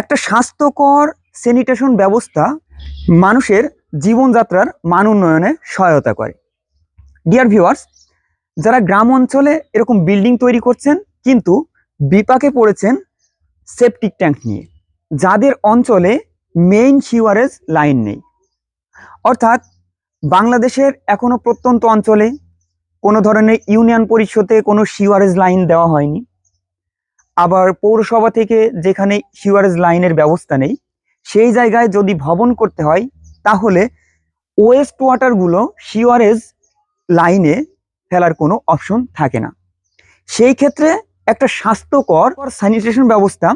একটা স্বাস্থ্যকর স্যানিটেশন ব্যবস্থা মানুষের জীবনযাত্রার মান উন্নয়নে সহায়তা করে। ডিয়ার ভিউয়ার্স যারা গ্রাম অঞ্চলে এরকম বিল্ডিং তৈরি করছেন, কিন্তু বিপাকে পড়েছেন সেপটিক ট্যাঙ্ক নিয়ে, যাদের অঞ্চলে মেইন সিওয়ারেজ লাইন নেই। অর্থাৎ বাংলাদেশের এখনও প্রত্যন্ত অঞ্চলে কোনো ধরনের ইউনিয়ন পরিষদে কোনো সিওয়ারেজ লাইন দেওয়া হয়নি। আবার পৌরসভা থেকে যেখানে সিওয়ারেজ লাইনের ব্যবস্থা নেই, সেই জায়গায় যদি ভবন করতে হয়, তাহলে ওয়েস্ট ওয়াটারগুলো সিওয়ারেজ লাইনে ফেলার কোনো অপশন থাকে না। সেই ক্ষেত্রে একটা স্বাস্থ্যকর স্যানিটেশন ব্যবস্থা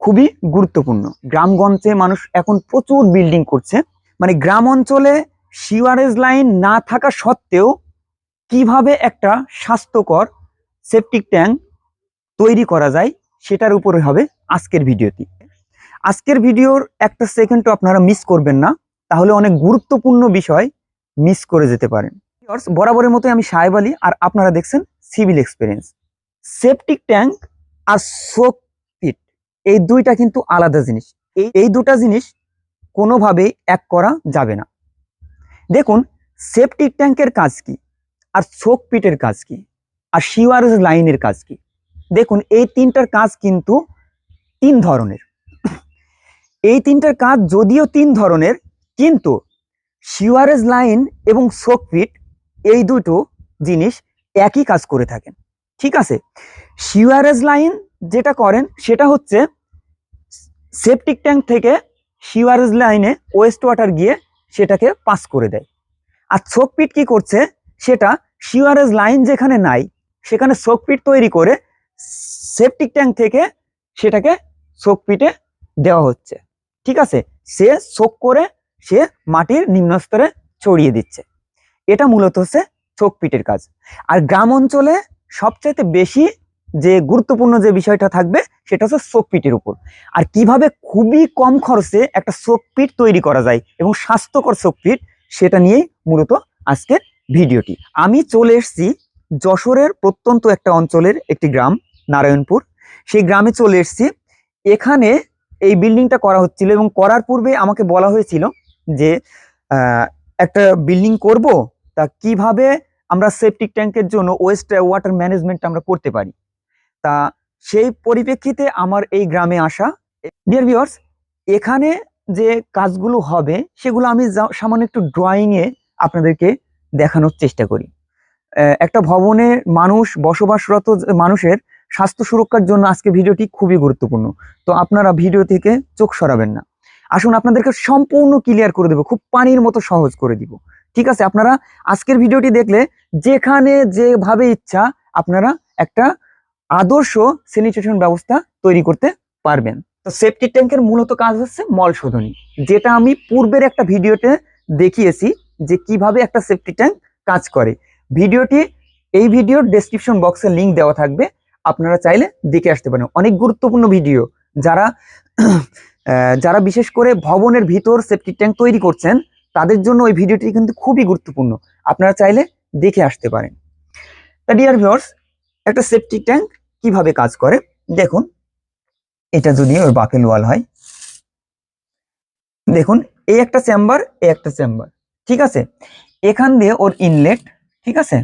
খুবই গুরুত্বপূর্ণ। গ্রামগঞ্জে মানুষ এখন প্রচুর বিল্ডিং করছে। মানে গ্রাম অঞ্চলে সিওয়ারেজ লাইন না থাকা সত্ত্বেও কীভাবে একটা স্বাস্থ্যকর সেপটিক ট্যাঙ্ক তৈরি করা যায়, সেটার উপরে হবে আজকের ভিডিওটি। আজকের ভিডিওর একটা সেকেন্ডও আপনারা মিস করবেন না, তাহলে অনেক গুরুত্বপূর্ণ বিষয় মিস করে যেতে পারেন। বরাবরের মতোই আমি সাহেব আলী, আর আপনারা দেখছেন সিভিল এক্সপিরিয়েন্স সেপটিক ট্যাঙ্ক আর সোপ পিট এই দুইটা কিন্তু আলাদা জিনিস। এই এই দুটা জিনিস কোনোভাবেই এক করা যাবে না। দেখুন সেপটিক ট্যাঙ্কের কাজ কি? আর সোক পিটের কাজ কি? আর সিওয়ারেজ লাইনের কাজ কি? দেখুন, এই তিনটার কাজ কিন্তু তিন ধরনের। এই তিনটার কাজ যদিও তিন ধরনের, কিন্তু সিওয়ারেজ লাইন এবং সোক পিট এই দুটো জিনিস একই কাজ করে থাকেন। ঠিক আছে? সিওয়ারেজ লাইন যেটা করেন, সেটা হচ্ছে সেপটিক ট্যাঙ্ক থেকে সিওয়ারেজ লাইনে ওয়েস্ট ওয়াটার গিয়ে সেটাকে পাস করে দেয়। আর সোকপিট কি করছে? সেটা সিওয়ারেজ লাইন যেখানে নাই, সেখানে সোকপিট তৈরি করে সেপটিক ট্যাঙ্ক থেকে সেটাকে সোকপিটে দেওয়া হচ্ছে। ঠিক আছে? সে সোক করে সে মাটির নিম্নস্তরে ছড়িয়ে দিচ্ছে। এটা মূলত হচ্ছে সোকপিটের কাজ। আর গ্রাম অঞ্চলে সবচাইতে বেশি যে গুরুত্বপূর্ণ যে বিষয়টা থাকবে, সেটা হচ্ছে সোকপিটের উপর। আর কীভাবে খুবই কম খরচে একটা সোকপিট তৈরি করা যায় এবং স্বাস্থ্যকর সোকপিট সেটা নিয়েই মূলত আজকের ভিডিওটি। আমি চলে এসেছি যশোরের প্রত্যন্ত একটা অঞ্চলের একটি গ্রাম। নারায়ণপুর, সেই গ্রামে চলে এসেছি। এখানে এই বিল্ডিংটা করা হচ্ছিল এবং করার পূর্বে আমাকে বলা হয়েছিল যে একটা বিল্ডিং করব, তা কীভাবে আমরা সেপটিক ট্যাঙ্কের জন্য ওয়েস্ট ওয়াটার ম্যানেজমেন্ট আমরা করতে পারি? তা সেই পরিপ্রেক্ষিতে আমার এই গ্রামে আসা। ডিয়ার ভিউয়ার্স এখানে যে কাজগুলো হবে, সেগুলো আমি সামান্য একটু ড্রয়িংয়ে আপনাদেরকে দেখানোর চেষ্টা করি। একটা ভবনে মানুষ, বসবাসরত মানুষের স্বাস্থ্য সুরক্ষার জন্য আজকে ভিডিওটি খুবই গুরুত্বপূর্ণ। তো আপনারা ভিডিও থেকে চোখ সরাবেন না। আসুন আপনাদেরকে সম্পূর্ণ ক্লিয়ার করে দেবো, খুব পানির মতো সহজ করে দিব। ঠিক আছে, আপনারা আজকের ভিডিওটি দেখলে যেখানে যেভাবে ইচ্ছা আপনারা একটা আদর্শ স্যানিটেশন ব্যবস্থা তৈরি করতে পারবেন। তো সেফটি ট্যাঙ্কের মূলত কাজ হচ্ছে মল শোধনী। যেটা আমি পূর্বের একটা ভিডিওতে দেখিয়েছি যে কীভাবে একটা সেফটি ট্যাঙ্ক কাজ করে। ভিডিওটি এই ভিডিওর ডেসক্রিপশন বক্সে লিংক দেওয়া থাকবে। আপনারা চাইলে দেখে আসতে পারেন। অনেক গুরুত্বপূর্ণ ভিডিও যারা যারা বিশেষ করে ভবনের ভিতর সেফটি ট্যাঙ্ক তৈরি করছেন, তাদের জন্য ওই ভিডিওটি কিন্তু খুবই গুরুত্বপূর্ণ। আপনারা চাইলে দেখে আসতে পারেন। তা ডিয়ার ভিউয়ার্স একটা সেফটি ট্যাঙ্ক কীভাবে কাজ করে? দেখুন, এটা যদি ওর বাফেল ওয়াল হয়। দেখুন এই একটা চেম্বার এই একটা চেম্বার ঠিক আছে? এখান দিয়ে ওর ইনলেট ঠিক আছে?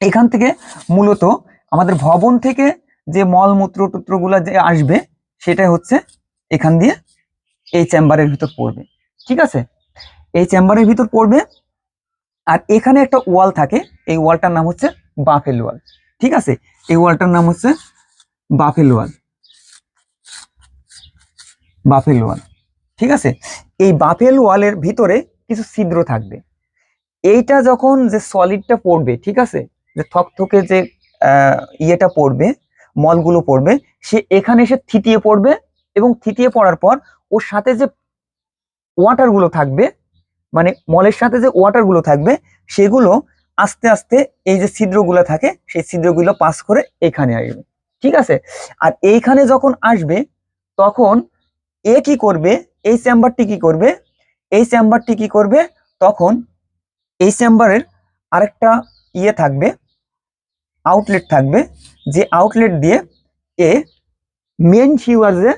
এখান থেকে মূলত আমাদের ভবন থেকে যে মলমূত্র টুত্রগুলো যে আসবে, সেটাই হচ্ছে এখান দিয়ে এই চেম্বারের ভিতর পড়বে। ঠিক আছে? এই চেম্বারের ভিতর পড়বে আর এখানে একটা ওয়াল থাকে, এই ওয়ালটার নাম হচ্ছে বাফেল ওয়াল। ঠিক আছে? এই ওয়ালটার নাম হচ্ছে বাফেল ওয়াল। বাফেল ওয়াল। ঠিক আছে? এই বাফেল ওয়ালের ভিতরে কিছু ছিদ্র থাকবে। এইটা যখন যে সলিডটা পড়বে, ঠিক আছে? যে থকথকে যে ইয়েটা পড়বে, মলগুলো পড়বে, সে এখানে এসে থিতিয়ে পড়বে এবং থিতিয়ে পড়ার পর ওর সাথে যে ওয়াটারগুলো থাকবে মানে মলের সাথে যে ওয়াটারগুলো থাকবে, সেগুলো আস্তে আস্তে এই যে ছিদ্রগুলো থাকে, সেই ছিদ্রগুলো পাস করে এখানে আসবে। ঠিক আছে? আর এইখানে যখন আসবে, তখন এ কি করবে? এই চেম্বারটি কি করবে? এই চেম্বারটি কি করবে? তখন এই চেম্বারের আরেকটা ইয়ে থাকবে আউটলেট থাকবে, যে আউটলেট দিয়ে এ মেন সিওয়ার্সে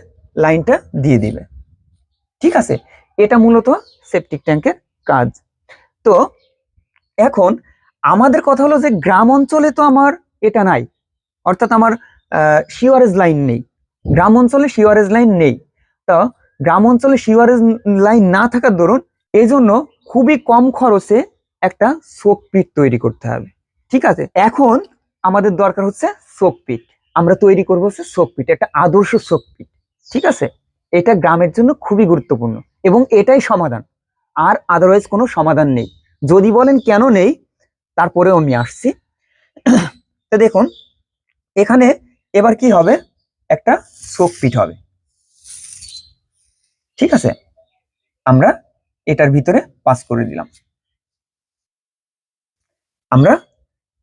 লাইনটা দিয়ে দিবে। ঠিক আছে? এটা মূলত সেপটিক ট্যাঙ্কের কাজ। তো এখন আমাদের কথা হলো যে গ্রাম অঞ্চলে তো আমার এটা নাই, অর্থাৎ আমার সিওয়ারেজ লাইন নেই। গ্রাম অঞ্চলে সিওয়ারেজ লাইন নেই। তো গ্রাম অঞ্চলে সিওয়ারেজ লাইন না থাকার দরুন এই জন্য খুবই কম খরচে একটা সোক পিট তৈরি করতে হবে। ঠিক আছে? এখন আমাদের দরকার হচ্ছে সোক পিট আমরা তৈরি করব হচ্ছে সোক পিট একটা আদর্শ সোক পিট ঠিক আছে? এটা গ্রামের জন্য খুবই গুরুত্বপূর্ণ এবং এটাই সমাধান। আর আদারওয়াইজ কোনো সমাধান নেই। যদি বলেন কেন নেই, তারপরেও আমি আসছি। তো দেখুন, এখানে এবার কি হবে? একটা সোক পিট হবে। ঠিক আছে? আমরা এটার ভিতরে পাস করে দিলাম। আমরা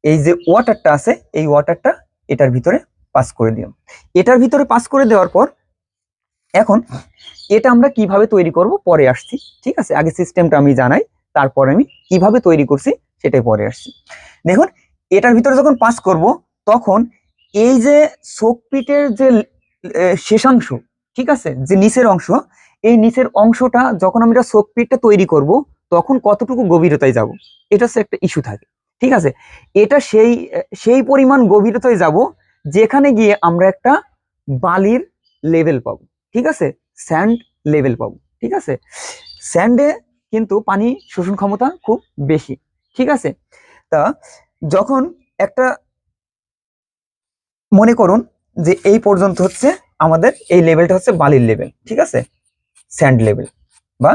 এই যে ওয়াটারটা আছে, এই ওয়াটারটা এটার ভিতরে পাস করে দিলাম এটার ভিতরে পাস করে দেওয়ার পর, এখন এটা আমরা কীভাবে তৈরি করব? পরে আসছি, ঠিক আছে? আগে সিস্টেমটা আমি জানাই, তারপর আমি কীভাবে তৈরি করছি সেটাই পরে আসছি। দেখুন, এটার ভিতরে যখন পাস করব, তখন এই যে শোকপিটের যে শেষাংশ, ঠিক আছে? যে নিচের অংশ, এই নিচের অংশটা যখন আমরা শোকপিটটা তৈরি করব, তখন কতটুকু গভীরতায় যাব? এটা হচ্ছে একটা ইস্যু থাকে। ঠিক আছে? এটা সেই সেই পরিমাণ গভীরতায় যাব যেখানে গিয়ে আমরা একটা বালির লেভেল পাবো, ঠিক আছে? স্যান্ড লেভেল পাবো, ঠিক আছে? স্যান্ডে কিন্তু পানি শোষণ ক্ষমতা খুব বেশি, ঠিক আছে? তা যখন একটা মনে করুন যে এই পর্যন্ত হচ্ছে আমাদের এই লেভেলটা হচ্ছে বালির লেভেল ঠিক আছে? স্যান্ড লেভেল বা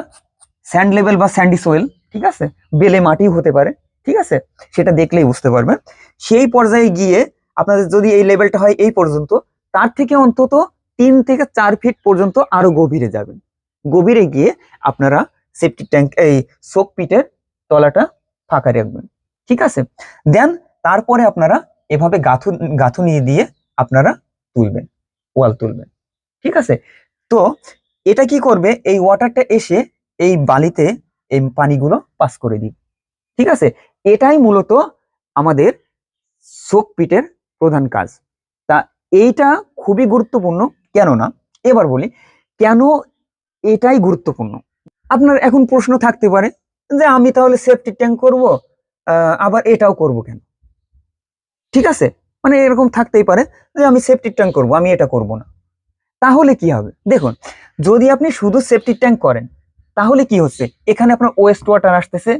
স্যান্ড লেভেল বা স্যান্ডি সোয়েল ঠিক আছে? বেলে মাটিও হতে পারে ঠিক আছে? সেটা দেখলেই বুঝতে পারবেন। সেই পর্যায়ে গিয়ে আপনাদের যদি এই লেভেলটা হয় এই পর্যন্ত, তার থেকে অন্তত তিন থেকে চার ফিট পর্যন্ত আরও গভীরে যাবেন। গভীরে গিয়ে আপনারা সেফটি ট্যাঙ্ক এই সোক পিটের তলাটা ফাঁকা রাখবেন। ঠিক আছে? দেন তারপরে আপনারা এভাবে গাঁথু গাঁথুনি দিয়ে আপনারা তুলবেন ওয়াল তুলবেন। ঠিক আছে? তো এটা কি করবে? এই ওয়াটারটা এসে এই বালিতে এই পানিগুলো পাস করে দিবে। ঠিক আছে? এটাই মূলত আমাদের সোক পিটের প্রধান কাজ। তা এইটা খুবই গুরুত্বপূর্ণ কেন না এবার বলি, কেন এটাই গুরুত্বপূর্ণ? আপনার এখন প্রশ্ন থাকতে পারে যে আমি তাহলে সেফটি ট্যাঙ্ক করব আবার এটাও করব কেন? ঠিক আছে? মানে এরকম থাকতেই পারে যে আমি সেফটি ট্যাঙ্ক করব, আমি এটা করব না। তাহলে কি হবে? দেখুন, যদি আপনি শুধু সেফটি ট্যাঙ্ক করেন, তাহলে কি হচ্ছে? এখানে আপনার ওয়েস্ট ওয়াটার আসতেছে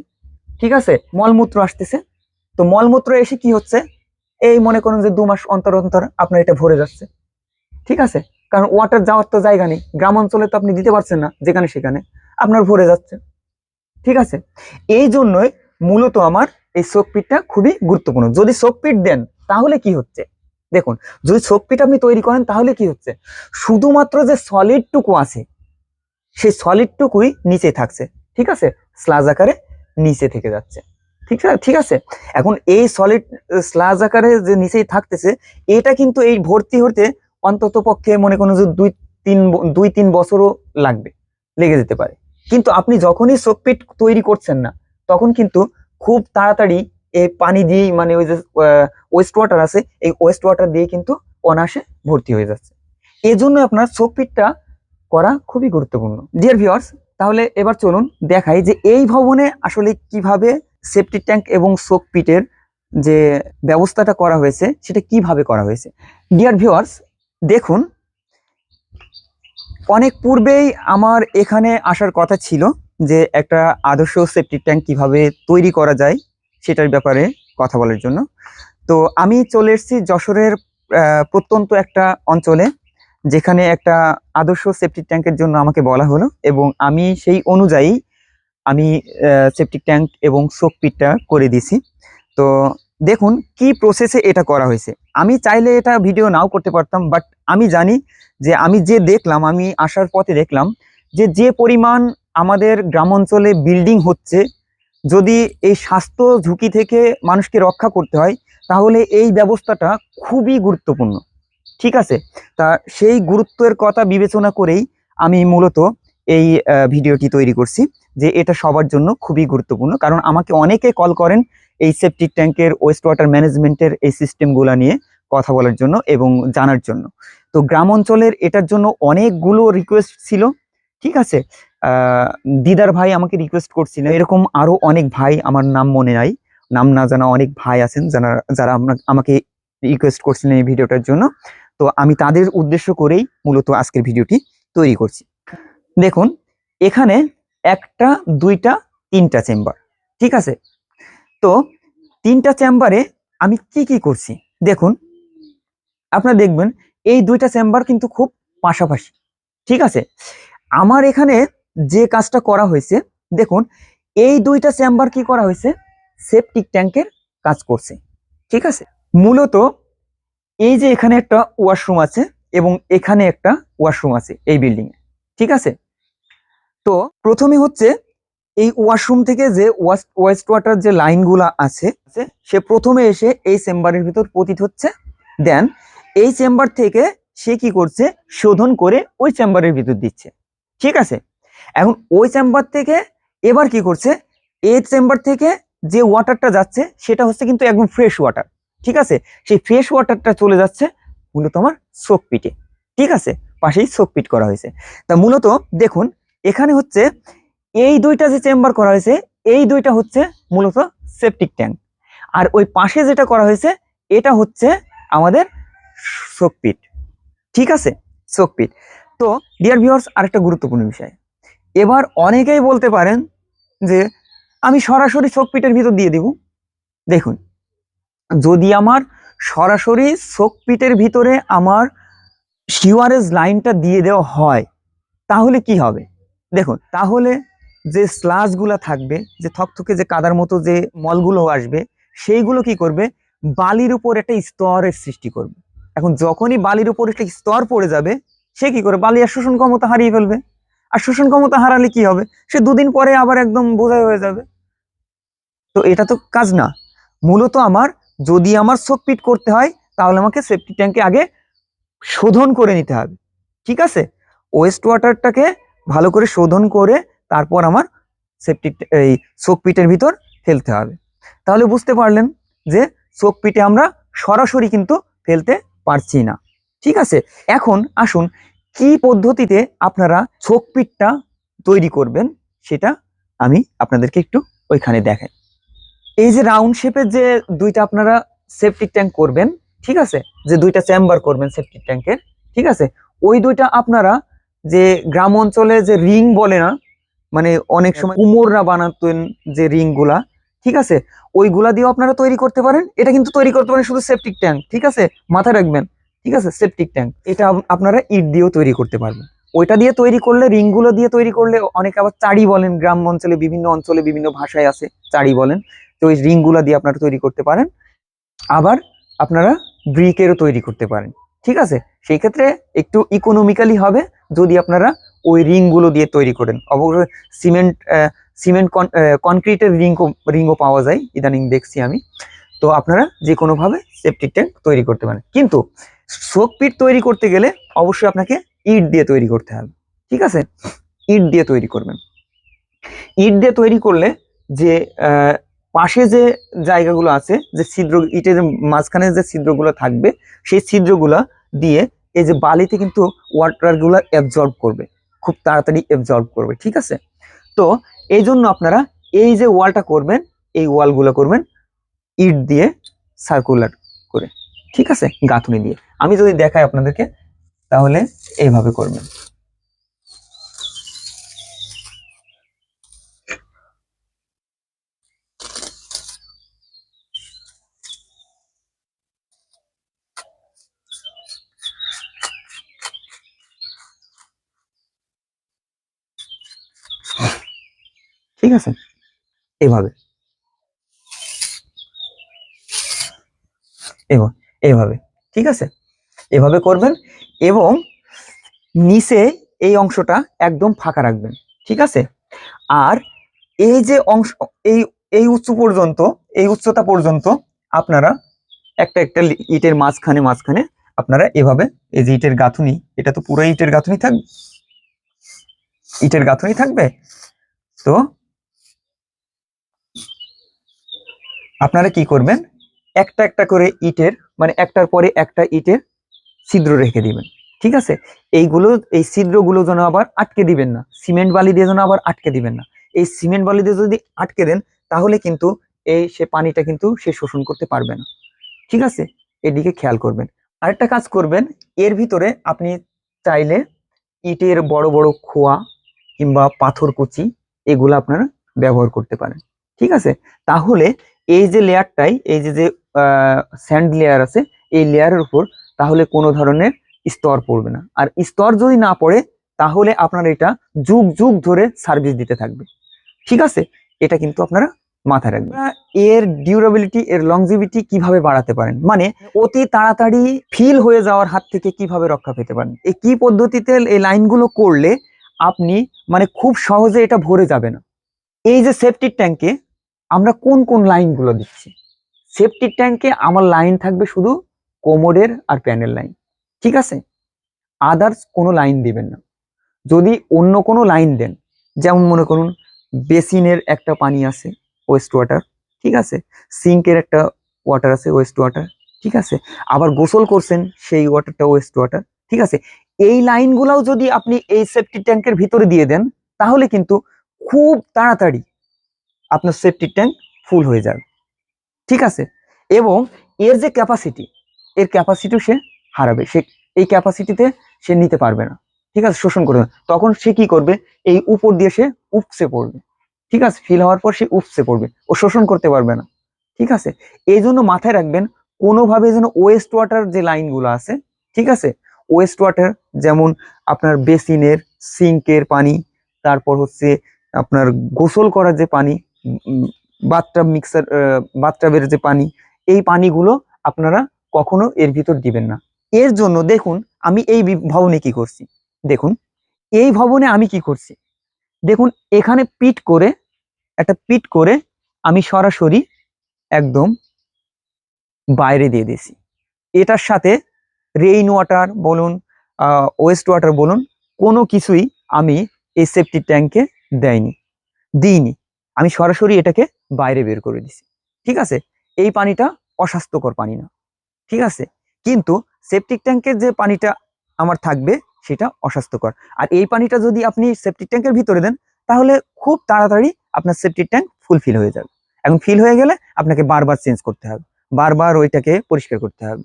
ঠিক আছে? মলমূত্র আসতেছে। তো মলমূত্র এসে কি হচ্ছে? এই মনে করুন যে দু মাস অন্তর অন্তর আপনার এটা ভরে যাচ্ছে। ঠিক আছে? কারণ ওয়াটার যাওয়ার তো জায়গা নেই। গ্রাম অঞ্চলে তো আপনি দিতে পারছেন না, যেখানে সেখানে। আপনার ভরে যাচ্ছে। ঠিক আছে? এই জন্যই মূলত আমার এই সোকপিটটা খুবই গুরুত্বপূর্ণ। যদি সোকপিট দেন, তাহলে কি হচ্ছে? দেখুন, যদি সোকপিট আপনি তৈরি করেন, তাহলে কি হচ্ছে? শুধুমাত্র যে সলিডটুকু আছে, সেই সলিডটুকুই নিচে থাকছে। ঠিক আছে? স্লাজ আকারে নিচে থেকে যাচ্ছে। ঠিক আছে? ঠিক আছে? এখন এই সলিড স্লাজ আকারে যে নিচেই থাকতেছে, এটা কিন্তু এই ভর্তি হতে অন্তত পক্ষে মনে করুন যে দুই তিন দুই তিন বছরও লাগবে, লেগে যেতে পারে। কিন্তু আপনি যখনই সোকপিট তৈরি করছেন না, তখন কিন্তু খুব তাড়াতাড়ি এই পানি দিয়েই মানে ওই যে ওয়েস্ট ওয়াটার আছে, এই ওয়েস্ট ওয়াটার দিয়ে কিন্তু অনায়াসে ভর্তি হয়ে যাচ্ছে। এই জন্য আপনার সোকপিটটা করা খুবই গুরুত্বপূর্ণ। ডিয়ার ভিউয়ার্স তাহলে এবার চলুন দেখাই যে এই ভবনে আসলে কীভাবে সেফটি ট্যাঙ্ক এবং সোকপিটের যে ব্যবস্থাটা করা হয়েছে, সেটা কীভাবে করা হয়েছে? ডিয়ার ভিউয়ার্স দেখুন, অনেক পূর্বেই আমার এখানে আসার কথা ছিল যে একটা আদর্শ সেপটিক ট্যাঙ্ক কীভাবে তৈরি করা যায়, সেটার ব্যাপারে কথা বলার জন্য। তো আমি চলে এসেছি যশোরের প্রত্যন্ত একটা অঞ্চলে। যেখানে একটা আদর্শ সেপটিক ট্যাঙ্কের জন্য আমাকে বলা হলো এবং আমি সেই অনুযায়ী আমি সেপটিক ট্যাঙ্ক এবং সোকপিটটা করে দিছি তো দেখুন কি প্রসেসে এটা করা হয়েছে। আমি চাইলে এটা ভিডিও নাও করতে পারতাম বাট আমি জানি যে আমি যে দেখলাম, আমি আসার পথে দেখলাম যে যে পরিমাণ আমাদের গ্রাম অঞ্চলে বিল্ডিং হচ্ছে, যদি এই স্বাস্থ্য ঝুঁকি থেকে মানুষকে রক্ষা করতে হয়, তাহলে এই ব্যবস্থাটা খুবই গুরুত্বপূর্ণ। ঠিক আছে? তা সেই গুরুত্বের কথা বিবেচনা করেই আমি মূলত এই ভিডিওটি তৈরি করছি যে এটা সবার জন্য খুবই গুরুত্বপূর্ণ। কারণ আমাকে অনেকে কল করেন এই সেপটিক ট্যাঙ্কের ওয়েস্ট ওয়াটার ম্যানেজমেন্টের এই সিস্টেমগুলো নিয়ে কথা বলার জন্য এবং জানার জন্য। তো গ্রাম অঞ্চলের এটার জন্য অনেকগুলো রিকোয়েস্ট ছিল, ঠিক আছে? দিদার ভাই আমাকে রিকোয়েস্ট করছিলেন। এরকম আরও অনেক ভাই আমার নাম মনে নাই। নাম না জানা অনেক ভাই আছেন যারা যারা আমাকে রিকোয়েস্ট করছিলেন এই ভিডিওটার জন্য। তো আমি তাদের উদ্দেশ্য করেই মূলত আজকের ভিডিওটি তৈরি করছি। দেখুন, এখানে একটা, দুইটা, তিনটা চেম্বার, ঠিক আছে? তো তিনটা চেম্বারে আমি কি কি করছি? দেখুন, আপনারা দেখবেন এই দুইটা চেম্বার কিন্তু খুব পাশাপাশি, ঠিক আছে? আমার এখানে যে কাজটা করা হয়েছে, দেখুন, এই দুইটা চেম্বার কি করা হয়েছে? সেপটিক ট্যাঙ্কের কাজ করছে, ঠিক আছে? মূলত এই যে এখানে একটা ওয়াশরুম আছে এবং এখানে একটা ওয়াশরুম আছে এই বিল্ডিং এ ঠিক আছে? তো প্রথমে হচ্ছে এই ওয়াশরুম থেকে যে ওয়েস্ট ওয়াটার যে লাইনগুলো আছে, সে প্রথমে এসে এই চেম্বারের ভিতর পতিত হচ্ছে। দেন এই চেম্বার থেকে সে কি করছে? শোধন করে ওই চেম্বারের ভিতর দিচ্ছে ঠিক আছে? এখন ওই চেম্বার থেকে এবার কি করছে? এই চেম্বার থেকে যে ওয়াটারটা যাচ্ছে সেটা হচ্ছে কিন্তু একদম ফ্রেশ ওয়াটার। ঠিক আছে? সেই ফ্রেশ ওয়াটারটা চলে যাচ্ছে মূলত আমার সোক পিটে ঠিক আছে? পাশেই সোক পিট করা হয়েছে। তা মূলত দেখুন, এখানে হচ্ছে এই দুইটা যে চেম্বার করা হয়েছে, এই দুইটা হচ্ছে মূলত সেপটিক ট্যাঙ্ক আর ওই পাশে যেটা করা হয়েছে, এটা হচ্ছে আমাদের সোকপিট ঠিক আছে? সোকপিট তো ডিয়ার ভিউয়ার্স আরেকটা গুরুত্বপূর্ণ বিষয়। এবার অনেকেই বলতে পারেন যে, আমি সরাসরি সোকপিটের ভিতর দিয়ে দিব। দেখুন যদি আমার সরাসরি সোকপিটের ভিতরে আমার সিওয়ারেজ লাইনটা দিয়ে দেওয়া হয়, তাহলে কি হবে? দেখুন, তাহলে যে স্লাজগুলো থাকবে, যে থকথকে যে কাদার মতো যে মলগুলো আসবে, সেইগুলো কি করবে? বালির উপর একটা স্তরের সৃষ্টি করবে। এখন যখনই বালির উপর একটা স্তর পড়ে যাবে, সে কি করে বালি আর শোষণ ক্ষমতা হারিয়ে ফেলবে। আর শোষণ ক্ষমতা হারালে কি হবে? সে দুদিন পরে আবার একদম বোঝাই হয়ে যাবে। তো এটা তো কাজ না। মূলত আমার যদি আমার পিট করতে হয়, তাহলে আমাকে সেফটি ট্যাঙ্কে আগে শোধন করে নিতে হবে। ঠিক আছে? ওয়েস্ট ওয়াটারটাকে ভালো করে শোধন করে তারপর আমার সেপটিক এই পিটের ভিতর ফেলতে হবে। তাহলে বুঝতে পারলেন যে পিটে আমরা সরাসরি কিন্তু ফেলতে পারছি না। ঠিক আছে? এখন আসুন কি পদ্ধতিতে আপনারা পিটটা তৈরি করবেন, সেটা আমি আপনাদেরকে একটু ওইখানে দেখাই। এই যে রাউন্ড শেপের যে দুইটা আপনারা সেপটিক ট্যাঙ্ক করবেন ঠিক আছে? যে দুইটা চেম্বার করবেন সেপটিক ট্যাঙ্কের ঠিক আছে? ওই দুইটা আপনারা যে গ্রাম অঞ্চলে যে রিং বলে না মানে অনেক সময় কুমোররা বানাতেন যে রিংগুলা ঠিক আছে? ওইগুলা দিয়েও আপনারা তৈরি করতে পারেন। এটা কিন্তু তৈরি করতে পারেন শুধু সেপটিক ট্যাঙ্ক ঠিক আছে? মাথায় রাখবেন ঠিক আছে? সেপটিক ট্যাঙ্ক এটা আপ- আপনারা ইট দিয়েও তৈরি করতে পারবেন। ওইটা দিয়ে তৈরি করলে রিংগুলো দিয়ে তৈরি করলে অনেকে আবার চাড়ি বলেন গ্রাম অঞ্চলে বিভিন্ন অঞ্চলে বিভিন্ন ভাষায় আছে চাড়ি বলেন। তো ওই রিংগুলা দিয়ে আপনারা তৈরি করতে পারেন। আবার আপনারা ব্রিকেরও তৈরি করতে পারেন, ঠিক আছে? সেই ক্ষেত্রে একটু ইকোনমিক্যালি হবে যদি আপনারা ওই রিংগুলো দিয়ে তৈরি করেন। অবশ্যই সিমেন্ট সিমেন্ট কনক্রিটের রিংও রিংও পাওয়া যায়, ইদানিং দেখছি আমি। তো আপনারা যে কোনোভাবে সেপটিক ট্যাঙ্ক তৈরি করতে পারেন। কিন্তু শোক পিট তৈরি করতে গেলে অবশ্যই আপনাকে ইট দিয়ে তৈরি করতে হবে, ঠিক আছে? ইট দিয়ে তৈরি করবেন। ইট দিয়ে তৈরি করলে যে পাশে যে জায়গাগুলো আছে, যে ছিদ্র, ইটের মাঝখানে যে ছিদ্রগুলো থাকবে, সেই ছিদ্রগুলো দিয়ে এই যে বালিতে কিন্তু ওয়াটারগুলো অ্যাবজর্ব করবে, খুব তাড়াতাড়ি অ্যাবজর্ব করবে, ঠিক আছে? তো এই জন্য আপনারা এই যে ওয়ালটা করবেন, এই ওয়ালগুলো করবেন ইট দিয়ে সার্কুলার করে, ঠিক আছে? গাঁথুনি দিয়ে। আমি যদি দেখাই আপনাদেরকে, তাহলে এইভাবে করবেন। ঠিক আছে? এভাবে। এভাবে ঠিক আছে? এভাবে করবেন এবং নিচে এই অংশটা একদম ফাঁকা রাখবেন, ঠিক আছে? আর এই যে অংশ, এই এই উচ্চ পর্যন্ত, এই উচ্চতা পর্যন্ত আপনারা একটা একটা ইটের মাঝখানে মাঝখানে আপনারা এভাবে এই যে ইটের গাঁথুনি, এটা তো পুরো ইটের গাঁথুনি থাকবে ইটের গাঁথুনি থাকবে? তো আপনারা কি করবেন? একটা একটা করে ইটের মানে একটার পরে একটা ইটের ছিদ্র রেখে দিবেন। ঠিক আছে? এইগুলো, এই ছিদ্রগুলো যেন আবার আটকে দিবেন না। সিমেন্ট বালি দিয়ে যেন আবার আটকে দিবেন না। এই সিমেন্ট বালি দিয়ে যদি আটকে দেন, তাহলে কিন্তু এই সে পানিটা কিন্তু সে শোষণ করতে পারবে না। ঠিক আছে? এদিকে খেয়াল করবেন। আরেকটা কাজ করবেন, এর ভিতরে আপনি চাইলে ইটের বড় বড় খোয়া কিংবা পাথর কুচি এগুলো আপনারা ব্যবহার করতে পারেন। ঠিক আছে? তাহলে এই যে লেয়ারটাই, এই যে যে স্যান্ড লেয়ার আছে, এই লেয়ারের উপর তাহলে কোনো ধরনের স্তর পড়বে না। আর স্তর যদি না পড়ে, তাহলে আপনার এটা যুগ যুগ ধরে সার্ভিস দিতে থাকবে। ঠিক আছে? এটা কিন্তু আপনারা মাথায় রাখবেন। এর ডিউরেবিলিটি এর লংজিভিটি কীভাবে বাড়াতে পারেন? মানে অতি তাড়াতাড়ি ফিল হয়ে যাওয়ার হাত থেকে কীভাবে রক্ষা পেতে পারেন? এই কি পদ্ধতিতে এই লাইনগুলো করলে আপনি মানে খুব সহজে এটা ভরে যাবে না। এই যে সেফটির ট্যাঙ্কে আমরা কোন কোন লাইনগুলো দিচ্ছি? সেফটির ট্যাঙ্কে আমার লাইন থাকবে শুধু কোমোডের আর প্যানেল লাইন ঠিক আছে? আদার্স কোনো লাইন দিবেন না। যদি অন্য কোনো লাইন দেন, যেমন মনে করুন, বেসিনের একটা পানি আছে ওয়েস্ট ওয়াটার ঠিক আছে? সিঙ্কের একটা ওয়াটার আছে ওয়েস্ট ওয়াটার ঠিক আছে? আবার গোসল করছেন, সেই ওয়াটারটা ওয়েস্ট ওয়াটার ঠিক আছে? এই লাইনগুলোও যদি আপনি এই সেফটি ট্যাঙ্কের ভিতরে দিয়ে দেন, তাহলে কিন্তু খুব তাড়াতাড়ি আপনার সেফটি ট্যাঙ্ক ফুল হয়ে যাবে। ঠিক আছে? এবং এর যে ক্যাপাসিটি এর ক্যাপাসিটিও সে হারাবে। সে, এই ক্যাপাসিটিতে সে নিতে পারবে না। ঠিক আছে? শোষণ করবে। তখন সে কি করবে? এই উপর দিয়ে সে উপসে পড়বে। ঠিক আছে? ফিল হওয়ার পর সে উপসে পড়বে। ও শোষণ করতে পারবে না। ঠিক আছে? এই জন্য মাথায় রাখবেন, কোনোভাবে যেন ওয়েস্ট ওয়াটার যে লাইনগুলো আছে, ঠিক আছে? ওয়েস্ট ওয়াটার যেমন আপনার বেসিনের সিঙ্কের পানি, তারপর হচ্ছে আপনার গোসল করার যে পানি বাথটাব মিক্সার বাথটাবের যে পানি, এই পানিগুলো আপনারা কখনো এর ভিতর দিবেন না। এর জন্য দেখুন, আমি এই ভবনে কি করছি? দেখুন, এই ভবনে আমি কি করছি? দেখুন, এখানে পিট করে, একটা পিট করে আমি সরাসরি একদম বাইরে দিয়ে দিয়েছি। এটার সাথে রেইন ওয়াটার বলুন ওয়েস্ট ওয়াটার বলুন, কোনো কিছুই আমি এই সেফটি ট্যাঙ্কে দেয়নি, দিইনি। আমি সরাসরি এটাকে বাইরে বের করে দিছি। ঠিক আছে? এই পানিটা অস্বাস্থ্যকর পানি না। ঠিক আছে? কিন্তু সেপটিক ট্যাঙ্কের যে পানিটা আমার থাকবে, সেটা অস্বাস্থ্যকর। আর এই পানিটা যদি আপনি সেপটিক ট্যাঙ্কের ভিতরে দেন, তাহলে খুব তাড়াতাড়ি আপনার সেপটিক ট্যাঙ্ক ফুলফিল হয়ে যাবে। এখন ফিল হয়ে গেলে আপনাকে বারবার চেঞ্জ করতে হবে। বারবার ওইটাকে পরিষ্কার করতে হবে।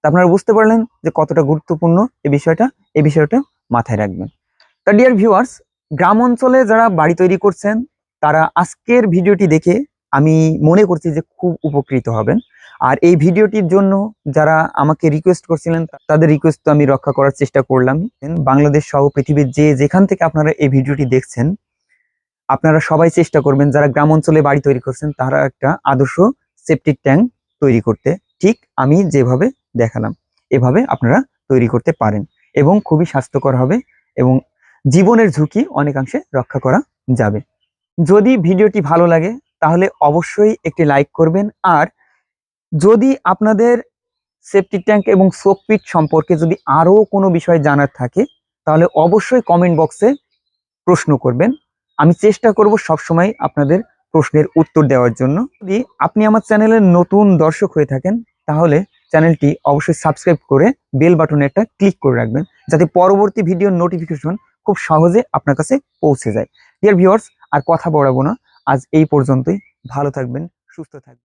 তা আপনারা বুঝতে পারলেন যে কতটা গুরুত্বপূর্ণ এই বিষয়টা? এই বিষয়টা মাথায় রাখবেন। তা ডিয়ার ভিউয়ার্স গ্রাম অঞ্চলে যারা বাড়ি তৈরি করছেন তারা আজকের ভিডিওটি দেখে আমি মনে করছি যে খুব উপকৃত হবেন। আর এই ভিডিওটির জন্য যারা আমাকে রিকোয়েস্ট করছিলেন, তাদের রিকোয়েস্ট তো আমি রক্ষা করার চেষ্টা করলাম। বাংলাদেশ সহ পৃথিবীর যে যেখান থেকে আপনারা এই ভিডিওটি দেখছেন, আপনারা সবাই চেষ্টা করবেন, যারা গ্রাম অঞ্চলে বাড়ি তৈরি করছেন, তারা একটা আদর্শ সেপটিক ট্যাঙ্ক তৈরি করতে। ঠিক আমি যেভাবে দেখালাম, এভাবে আপনারা তৈরি করতে পারেন এবং খুবই স্বাস্থ্যকর হবে এবং জীবনের ঝুঁকি অনেকাংশে রক্ষা করা যাবে। যদি ভিডিওটি ভালো লাগে, তাহলে অবশ্যই একটি লাইক করবেন। আর যদি আপনাদের সেফটি ট্যাঙ্ক এবং সোকপিট সম্পর্কে যদি আরও কোনো বিষয় জানার থাকে, তাহলে অবশ্যই কমেন্ট বক্সে প্রশ্ন করবেন। আমি চেষ্টা করব সবসময় আপনাদের প্রশ্নের উত্তর দেওয়ার জন্য। যদি আপনি আমার চ্যানেলের নতুন দর্শক হয়ে থাকেন, তাহলে চ্যানেলটি অবশ্যই সাবস্ক্রাইব করে বেল বাটনে একটা ক্লিক করে রাখবেন, যাতে পরবর্তী ভিডিওর নোটিফিকেশন খুব সহজে আপনার কাছে পৌঁছে যায়। ডিয়ার ভিউয়ার্স আর কথা বড়াবো না। আজ এই পর্যন্তই। ভালো থাকবেন সুস্থ থাকবেন।